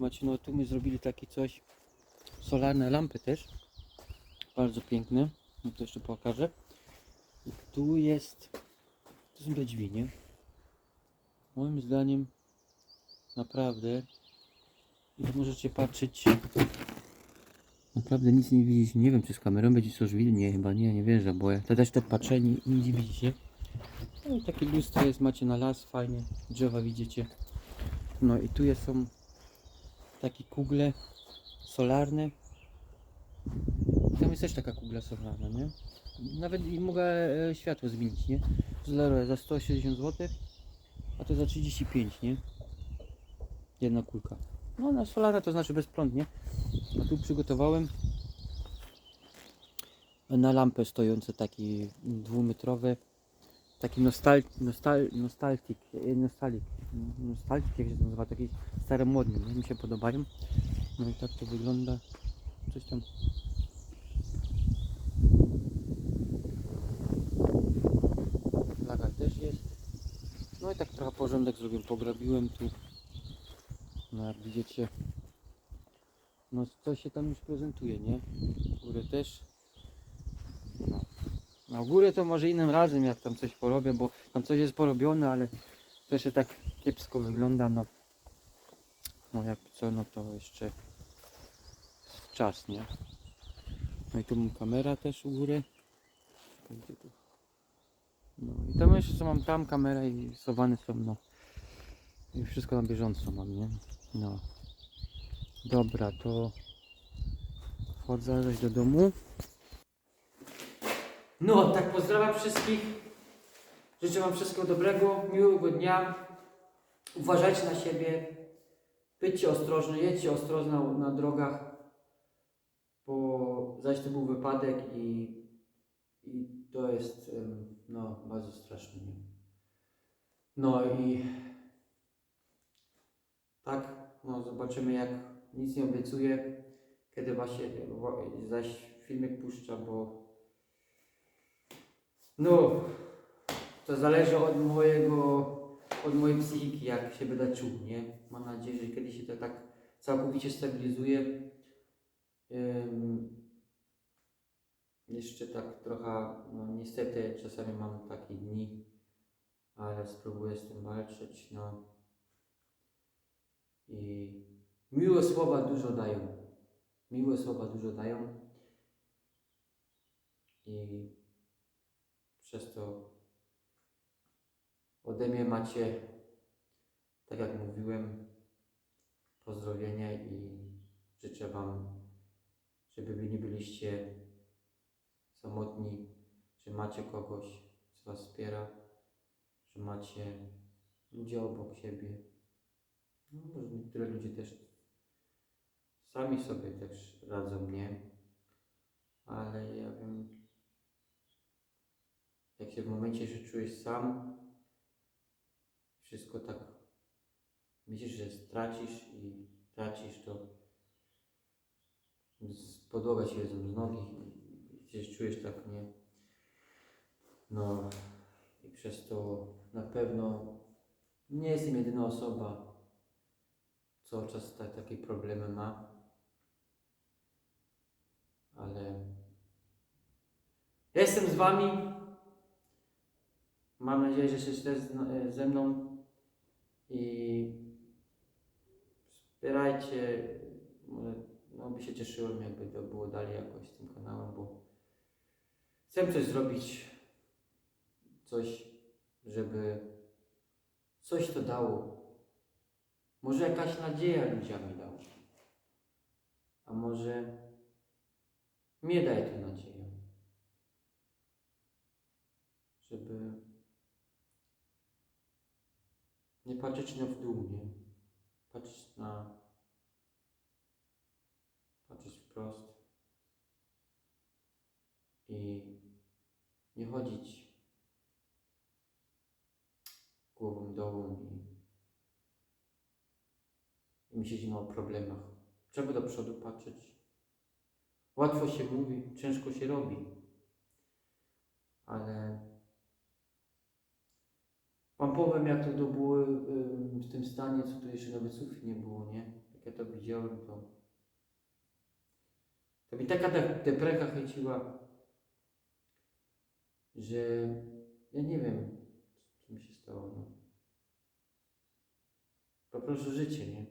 macie, no tu my zrobili takie coś, solarne lampy też, bardzo piękne, no to jeszcze pokażę. I tu jest, to są te drzwi, nie? Moim zdaniem naprawdę, tu możecie patrzeć, naprawdę nic nie widzicie, nie wiem czy z kamerą będzie coś widać, nie chyba nie, nie wierzę, bo ja to też tak patrzę i nic nie widzicie. No i takie lustro jest, macie na las, fajnie, drzewa widzicie. No i tu jest, są takie kugle solarne. Tam jest też taka kugla solarna, nie? Nawet i mogę e, światło zmienić, nie? Za 160 zł, a to za 35, nie? Jedna kulka. No na solarna to znaczy bezprądnie. A tu przygotowałem na lampę stojące takie dwumetrowe taki nostal, nostal, nostaltik, e, nostalik, nostaltik jak się to nazywa, taki staromodny, nie? mi się podobają. No i tak to wygląda. Coś tam. Flaga też jest. No i tak trochę porządek zrobiłem, pograbiłem tu. No jak widzicie, no to się tam już prezentuje, nie? Górę też. Na górę to może innym razem, jak tam coś porobię, bo tam coś jest porobione, ale to jeszcze tak kiepsko wygląda, no. No jak co, no to jeszcze czas, nie? No i tu mam kamera też u góry. No i tam jeszcze co mam tam kamera i sowany są, no. I wszystko na bieżąco mam, nie? No. Dobra, to wchodzę do domu. No, tak pozdrawiam wszystkich. Życzę Wam wszystkiego dobrego, miłego dnia. Uważajcie na siebie. Bycie ostrożni, jedźcie ostrożnie na, na drogach, bo zaś to był wypadek i, i to jest no, bardzo straszne. Nie? No i tak, no zobaczymy jak nic nie obiecuję, kiedy właśnie zaś filmik puszcza, bo no, to zależy od mojego, od mojej psychiki, jak się będę czuł, nie? Mam nadzieję, że kiedyś się to tak całkowicie stabilizuje. Ym, jeszcze tak trochę, no niestety czasami mam takie dni, ale spróbuję z tym walczyć, no. I miłe słowa dużo dają. Miłe słowa dużo dają. I przez to ode mnie macie, tak jak mówiłem, pozdrowienia i życzę Wam, żeby nie byliście samotni, że macie kogoś, co Was wspiera, że macie ludzi obok siebie. No, może niektóre ludzie też sami sobie też radzą, nie? Ale ja wiem, jak się w momencie, że czujesz sam, wszystko tak myślisz, że stracisz i tracisz to podłoga jedzą z nogi się czujesz tak, nie? No i przez to na pewno nie jestem jedyna osoba, co czas ta, takie problemy ma, ale jestem z wami, Mam nadzieję, że jesteś też z- ze mną i wspierajcie. Może, no by się cieszyłem, jakby to było dalej jakoś z tym kanałem, bo chcę coś zrobić, coś, żeby coś to dało. Może jakaś nadzieja ludziom dała. A może mnie daje tę nadzieję, żeby nie patrzeć na w dół, nie? Patrzeć na... Patrzeć wprost. I nie chodzić głową dołu i, i myśleć o problemach. Trzeba do przodu patrzeć. Łatwo się mówi, ciężko się robi. Ale Wam powiem, jak to, to było w tym stanie, co tu jeszcze nawet sufit nie było, nie? Jak ja to widziałem, to to mi taka de- depreka chęciła, że ja nie wiem, co mi się stało. No. Po prostu życie, nie?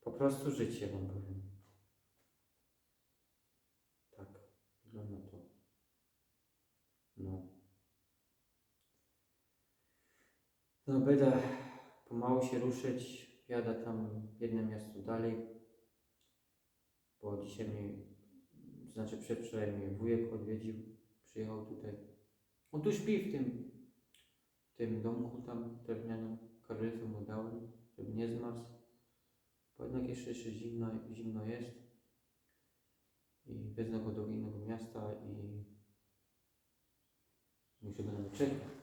Po prostu życie wam powiem. Tak, wygląda to. No. No będę pomału się ruszyć. Jadę tam jedno miasto dalej. Bo dzisiaj mnie, znaczy przedwczoraj mnie wujek odwiedził. Przyjechał tutaj. On tu śpi w tym, w tym domku tam drewnianym. Karyfy mu żeby nie zmarzł. Bo jednak jeszcze, jeszcze zimno, zimno jest. I wezmę go do innego miasta i muszę go nam czekać.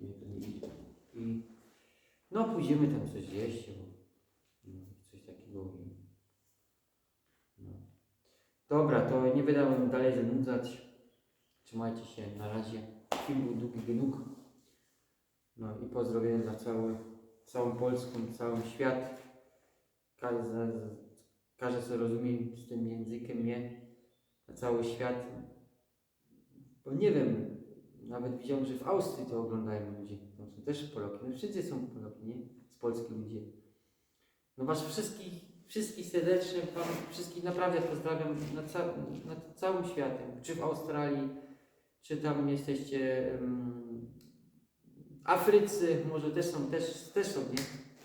Nie, to nie idzie. I no pójdziemy tam coś zjeść, bo no, coś takiego no. Dobra, to nie będę wam dalej zanudzać. Trzymajcie się, na razie. Film był długi. No i pozdrowienia dla cały, całą Polską, cały świat. Każdy, każdy co rozumie z tym językiem, nie? Na cały świat. Bo nie wiem, nawet widziałem, że w Austrii to oglądają ludzie. Tam są też Polacy. No wszyscy są Polacy, nie? Z Polski ludzie. No was wszystkich, wszystkich serdecznie, wam wszystkich naprawdę pozdrawiam na, ca nad całym światem. Czy w Australii, czy tam jesteście em, Afrycy, może też są, też, też są, nie?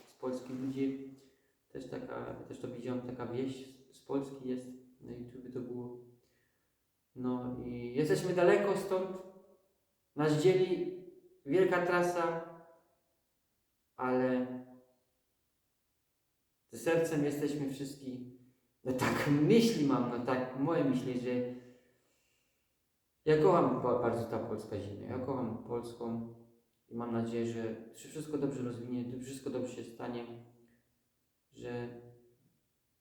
Z Polski ludzie. Też taka, też to widziałem, taka wieś z Polski jest. Na YouTube to było. No i jesteśmy daleko stąd. Nas dzieli wielka trasa, ale sercem jesteśmy wszyscy. No tak myśli mam, no tak moje myśli, że ja kocham ba- bardzo ta polska ziemia. Ja kocham Polską i mam nadzieję, że wszystko dobrze rozwinie, wszystko dobrze się stanie, że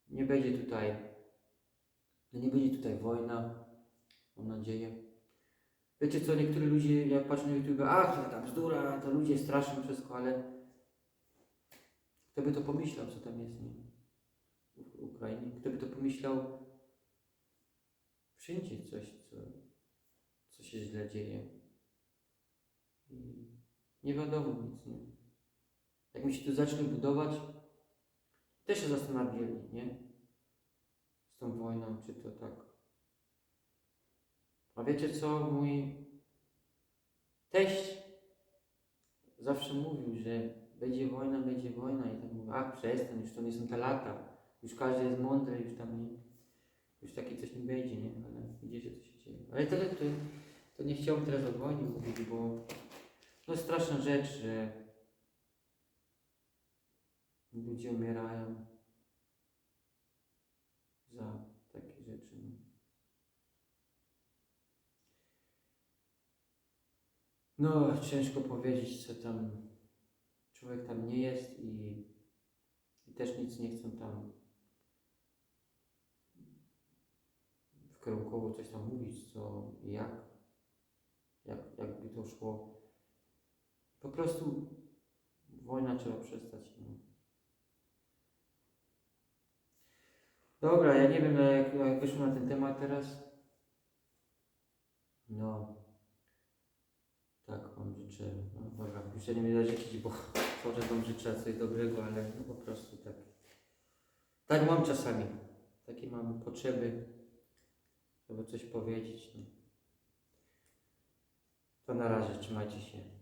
nie będzie tutaj, nie będzie tutaj wojna. Mam nadzieję. Wiecie co, niektórzy ludzie, jak patrzę na YouTube, ach, to ta bzdura, to ludzie straszą wszystko, ale kto by to pomyślał, co tam jest, nie? W Ukrainie. Kto by to pomyślał, wszędzie coś, co, co się źle dzieje. Nie wiadomo nic, nie? Jak mi się tu zacznie budować, też się zastanawiali, nie? Z tą wojną, czy to tak. A wiecie co, mój teść zawsze mówił, że będzie wojna, będzie wojna. I tak mówię, a przestań, już to nie są te lata, już każdy jest mądry, już tam nie, już takie coś nie będzie, nie, ale widzicie co się dzieje. Ale to, to, to nie chciałem teraz o wojnie mówić, bo no straszna rzecz, że ludzie umierają za takie rzeczy. No. No, ciężko powiedzieć, co tam człowiek tam nie jest i, i też nic nie chcą tam wkierunkowo coś tam mówić, co i jak, jak, jakby to szło. Po prostu wojna trzeba przestać. No. Dobra, ja nie wiem jak, jak wyszło na ten temat teraz. No. Życzę. No dobra, ja nie będę życzyć, bo może wam życzę coś dobrego, ale no po prostu tak. Tak mam czasami. Takie mam potrzeby, żeby coś powiedzieć. No. To na razie, trzymajcie się.